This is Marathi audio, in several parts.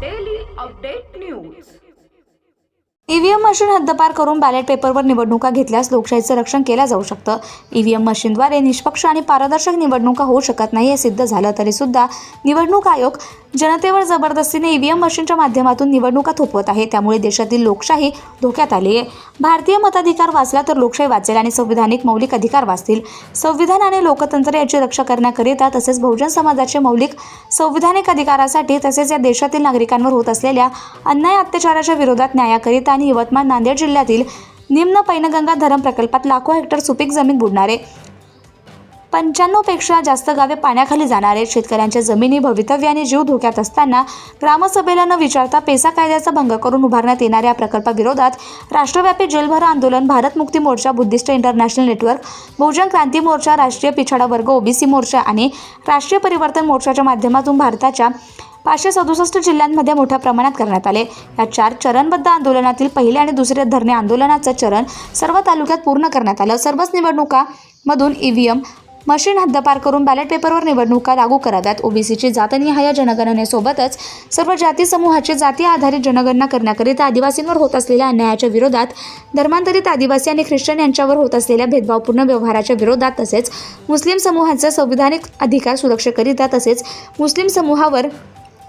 daily update news. EVM machine हद्दपार करून बॅलेट पेपरवर निवडणुका घेतल्यास लोकशाहीचं रक्षण केलं जाऊ शकतं. ईव्हीएम मशीनद्वारे निष्पक्ष आणि पारदर्शक निवडणुका होऊ शकत नाही हे सिद्ध झालं तरी सुद्धा निवडणूक आयोग जनतेवर जबरदस्तीने ईव्हीएम मशीनच्या माध्यमातून निवडणुका थोपवत आहे. त्यामुळे देशातील लोकशाही धोक्यात आली आहे. भारतीय मताधिकार वाचला तर लोकशाही वाचेल आणि संविधानिक मौलिक अधिकार वाचतील. संविधान आणि लोकतंत्र याची रक्षा करण्याकरिता तसेच बहुजन समाजाचे मौलिक संविधानिक अधिकारासाठी तसेच या देशातील नागरिकांवर होत असलेल्या अन्याय अत्याचाराच्या विरोधात न्यायाकरिता आणि यवतमाळ नांदेड जिल्ह्यातील निम्न पैनगंगा धरण प्रकल्पात लाखो हेक्टर सुपीक जमीन बुडणारे. पंच्याण्णवपेक्षा जास्त गावे पाण्याखाली जाणार. आहेत शेतकऱ्यांच्या जमिनी भवितव्य आणि जीव धोक्यात असताना ग्रामसभेला न विचारता पेसा कायद्याचा भंग करून उभारण्यात येणाऱ्या या प्रकल्पाविरोधात राष्ट्रव्यापी जलभर आंदोलन Bharat Mukti Morcha Buddhist international network Bahujan Kranti Morcha राष्ट्रीय पिछाडा वर्ग ओबीसी मोर्चा आणि राष्ट्रीय परिवर्तन मोर्चाच्या माध्यमातून भारताच्या पाचशे सदुसष्ट जिल्ह्यांमध्ये मोठ्या प्रमाणात करण्यात आले. या चार चरणबद्ध आंदोलनातील पहिले आणि दुसरे धरणे आंदोलनाचं चरण सर्व तालुक्यात पूर्ण करण्यात आलं. सर्वच निवडणुकामधून ईव्हीएम मशीन हद्दपार करून बॅलेट पेपरवर निवडणुका लागू कराव्यात ओबीसीची जातनिहाय जनगणनेसोबतच सर्व जाती समूहाची जाती आधारित जनगणना करण्याकरिता आदिवासींवर होत असलेल्या अन्यायाच्या विरोधात धर्मांतरित आदिवासी आणि ख्रिश्चन यांच्यावर होत असलेल्या भेदभावपूर्ण व्यवहाराच्या विरोधात तसेच मुस्लिम समूहांचा संविधानिक अधिकार सुरक्षेकरिता तसेच मुस्लिम समूहावर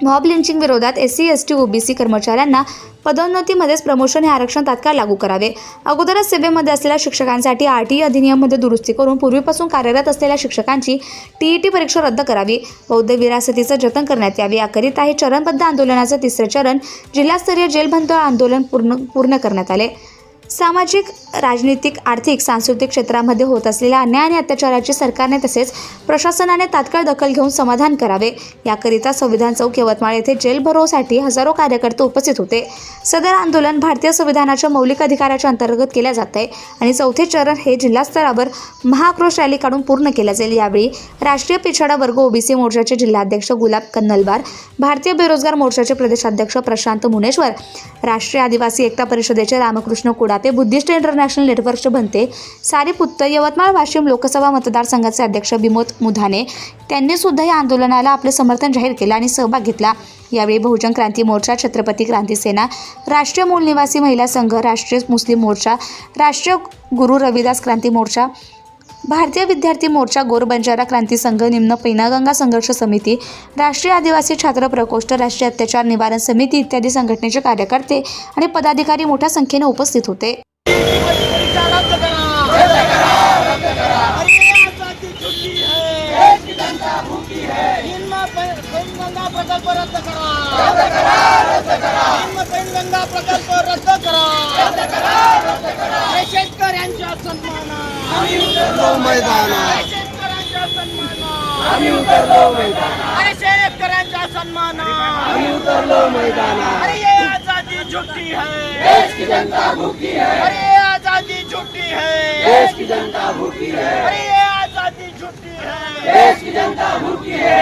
मॉब लिंचिंग विरोधात S C S T OBC कर्मचाऱ्यांना पदोन्नतीमध्येच प्रमोशन हे आरक्षण तात्काळ लागू करावे. अगोदरच सेवेमध्ये असलेल्या शिक्षकांसाठी आर टी अधिनियममध्ये दुरुस्ती करून पूर्वीपासून कार्यरत असलेल्या शिक्षकांची टीईटी परीक्षा रद्द करावी. बौद्ध विरासतीचं जतन करण्यात यावे. याकरिता हे चरणबद्ध आंदोलनाचं तिसरे चरण जिल्हास्तरीय जेलबंद आंदोलन पूर्ण पूर्ण करण्यात आले. सामाजिक राजनीतिक आर्थिक सांस्कृतिक क्षेत्रामध्ये होत असलेल्या अन्याय आणि अत्याचाराची सरकारने तसेच प्रशासनाने तात्काळ दखल घेऊन समाधान करावे. याकरिता संविधान चौक यवतमाळ येथे जेल भरोसाठी हजारो कार्यकर्ते उपस्थित होते. सदर आंदोलन भारतीय संविधानाच्या मौलिक अधिकाराच्या अंतर्गत केल्या जात आहे आणि चौथे चरण हे जिल्हास्तरावर महाक्रोश रॅली काढून पूर्ण केल्या जाईल. यावेळी राष्ट्रीय पिछाडा वर्ग ओबीसी मोर्चाचे जिल्हाध्यक्ष गुलाब कन्नलवार भारतीय बेरोजगार मोर्चाचे प्रदेशाध्यक्ष प्रशांत मुनेश्वर राष्ट्रीय आदिवासी एकता परिषदेचे रामकृष्ण कुडाते बुद्धिस्ट इंटरनॅशनल नेटवर्कचे बनते. सारीपुत्त यवतमाळ वाशिम लोकसभा मतदारसंघाचे अध्यक्ष विमोद मुधाने त्यांनी सुद्धा या आंदोलनाला आपले समर्थन जाहीर केलं आणि सहभाग घेतला. यावेळी बहुजन क्रांती मोर्चा छत्रपती क्रांती सेना राष्ट्रीय मूळ निवासी महिला संघ राष्ट्रीय मुस्लिम मोर्चा राष्ट्रीय गुरु रविदास क्रांती मोर्चा भारतीय विद्यार्थी मोर्चा गोर बंजारा क्रांती संघ निम्न पैनागंगा संघर्ष समिती राष्ट्रीय आदिवासी छात्र प्रकोष्ठ राष्ट्रीय अत्याचार निवारण समिती इत्यादी संघटनेचे कार्यकर्ते आणि पदाधिकारी मोठ्या संख्येने उपस्थित होते पेनगंगा प्रकल्प रद्द करा. पेनगंगा प्रकल्प रद्द करा. अरे शेतकऱ्यांच्या सन्माना अरे शेतकऱ्यांच्या सन्माना अरे शेतकऱ्यांच्या सन्माना अरे ये आजादी झुकी है. अरे ये आजादी झुकी है. अरे ये आजादी झुकी है. अरे ये सरकार